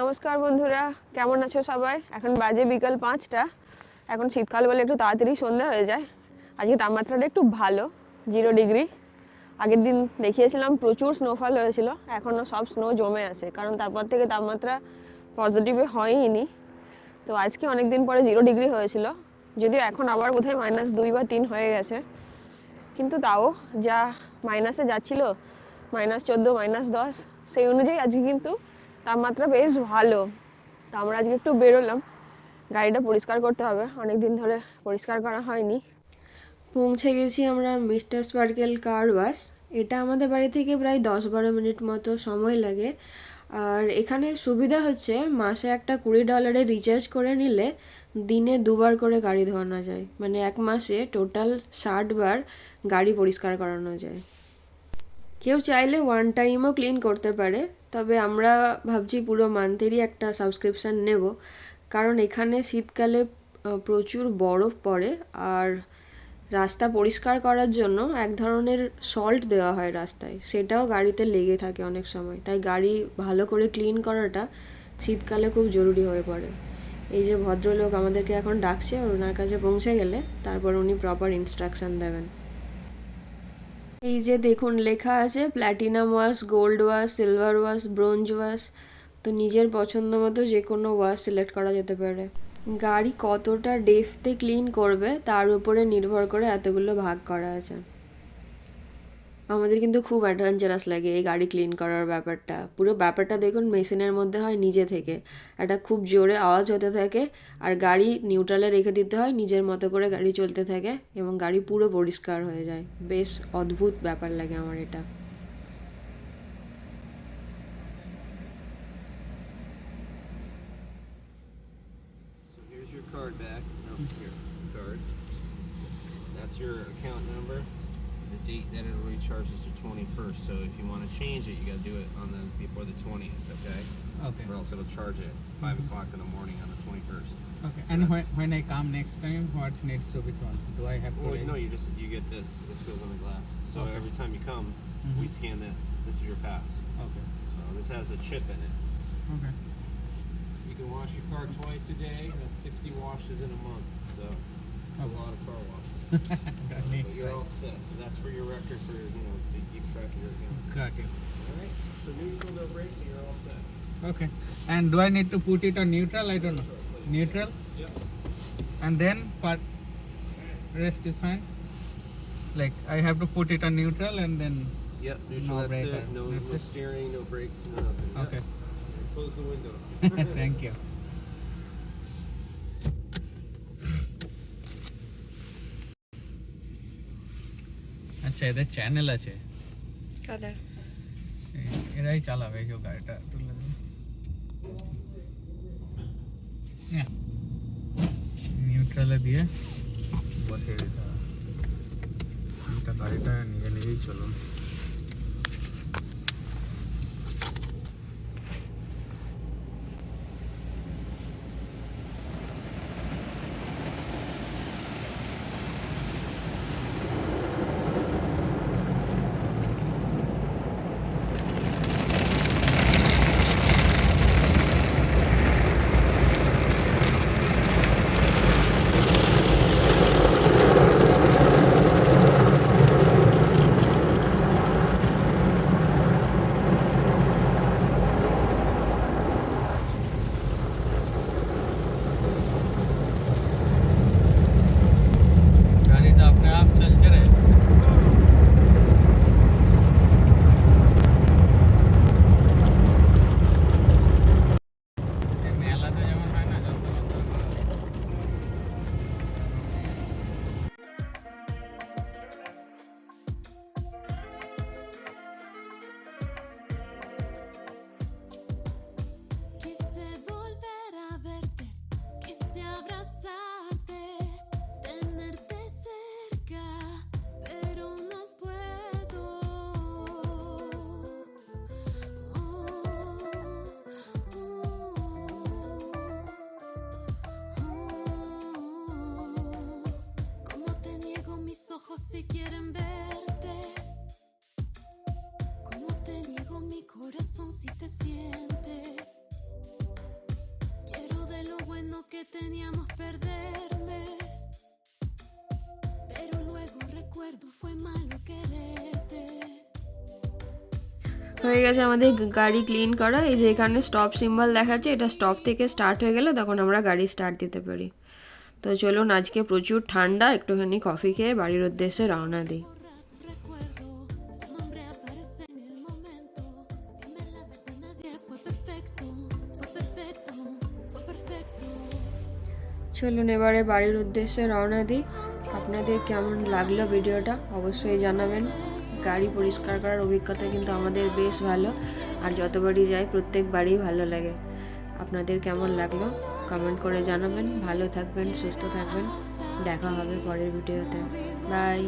নমস্কার বন্ধুরা, কেমন আছো সবাই? এখন বাজে বিকাল পাঁচটা। এখন শীতকাল বলে একটু তাড়াতাড়ি সন্ধ্যা হয়ে যায়। আজকে তাপমাত্রাটা একটু ভালো জিরো ডিগ্রি আগের দিন দেখিয়েছিলাম প্রচুর স্নোফল হয়েছিল এখনও সব স্নো জমে আছে। কারণ তারপর থেকে তাপমাত্রা পজিটিভে হয়ইনি। তো আজকে অনেক দিন পরে জিরো ডিগ্রি হয়েছিল। যদিও এখন আবার বোধহয় মাইনাস দুই বা তিন হয়ে গেছে। কিন্তু তাও যা মাইনাসে যাচ্ছিল মাইনাস চোদ্দ মাইনাস দশ, সেই অনুযায়ী আজকে কিন্তু তাপমাত্রা বেশ ভালো। তো আমরা আজকে একটু বেরোলাম। গাড়িটা পরিষ্কার করতে হবে। অনেক দিন ধরে পরিষ্কার করা হয়নি। পৌঁছে গেছি আমরা মিস্টার স্পার্কেল কার ওয়াশ এটা আমাদের বাড়ি থেকে প্রায় দশ বারো মিনিট মতো সময় লাগে। আর এখানে সুবিধা হচ্ছে, মাসে একটা কুড়ি ডলারে রিচার্জ করে নিলে দিনে দুবার করে গাড়ি ধোয়ানো যায়। মানে এক মাসে টোটাল ষাট বার গাড়ি পরিষ্কার করানো যায়। কেউ চাইলে ওয়ান টাইমও ক্লিন করতে পারে। তবে আমরা ভাবছি পুরো মান্থেরই একটা সাবস্ক্রিপশান নেব। কারণ এখানে শীতকালে প্রচুর বরফ পড়ে আর রাস্তা পরিষ্কার করার জন্য এক ধরনের সল্ট দেওয়া হয় রাস্তায়। সেটাও গাড়িতে লেগে থাকে অনেক সময়। তাই গাড়ি ভালো করে ক্লিন করাটা শীতকালে খুব জরুরি হয়ে পড়ে। এই যে ভদ্রলোক আমাদেরকে এখন ডাকছে, ওনার কাছে পৌঁছে গেলে তারপর উনি প্রপার ইনস্ট্রাকশন দেবেন। এই যে দেখুন, লেখা আছে platinum wash gold wash silver wash bronze wash তো নিজের পছন্দ মতো যে কোনো ওয়াশ সিলেক্ট করা যেতে পারে। গাড়ি কতটা ডেফতে ক্লিন করবে, তার উপরে নির্ভর করে এতগুলো ভাগ করা আছে। আমাদের কিন্তু খুব অ্যাডভেঞ্চারাস লাগে এই গাড়ি ক্লিন করার ব্যাপারটা। পুরো ব্যাপারটা দেখুন মেশিনের মধ্যে হয় নিজে থেকে। একটা খুব জোরে আওয়াজ হতে থাকে আর গাড়ি নিউট্রালে রেখে দিতে হয়, নিজের মতো করে গাড়ি চলতে থাকে এবং গাড়ি পুরো পরিষ্কার হয়ে যায়। বেশ অদ্ভুত ব্যাপার লাগে আমার এটা। Your account number. The date that it'll recharge is the 21st. So if you want to change it, you got to do it on the before the 20th, okay? Okay. Or else it'll charge it at 5 o'clock in the morning on the 21st. Okay. So and when, when I come next time, what needs to be shown? Do I have to? Well, no, you just you get this. This goes on the glass. So Okay. every time you come, we Mhm. scan this. This is your pass. Okay. So this has a chip in it. Okay. You can wash your car twice a day. That's 60 washes in a month. So it's Okay. a lot of car washes. You're all set. So that's for your record for, you know, so you keep track of your account. Got it. All right. So neutral, no brakes, and you're all set. Okay. And do I need to put it on neutral? I don't know. Neutral. Yep. And then part rest is fine. Like I have to put it on neutral and then. Yep. Neutral. No that's breaker. it. No, That's no it? steering, no brakes, no nothing. Yep. Okay. Close the window. Thank you. আচ্ছা এদের channel আছে। এরাই চালাবে এই গাড়িটা তুলে দেবে। নিউট্রালে দিয়ে বসে দিতে হবে। গাড়িটা নিজে নিজেই চলুন। mis ojos si quieren verte? ¿Cómo te niego mi corazón si te siente? que teníamos perderme. Pero luego recuerdo fue malo quererte. হয়ে গেছে আমাদের গাড়ি ক্লিন করা এই যে এখানে স্টপ সিম্বল দেখাচ্ছে এটা স্টপ থেকে স্টার্ট হয়ে গেলে তখন আমরা গাড়ি স্টার্ট দিতে পারি তো চলুন আজকে প্রচুর ঠান্ডা, একটুখানি কফি খেয়ে বাড়ির উদ্দেশ্যে রওনা দিই. চলুন এবারে বাড়ির উদ্দেশ্যে রওনা দিই। আপনাদের কেমন লাগল ভিডিওটা অবশ্যই জানাবেন। গাড়ি পরিষ্কার করার অভিজ্ঞতা কিন্তু আমাদের বেশ ভালো, আর যতবারই যাই প্রত্যেকবারই ভালো লাগে। আপনাদের কেমন লাগল? কমেন্ট করে জানাবেন। ভালো থাকবেন সুস্থ থাকবেন। দেখা হবে পরের ভিডিওতে বাই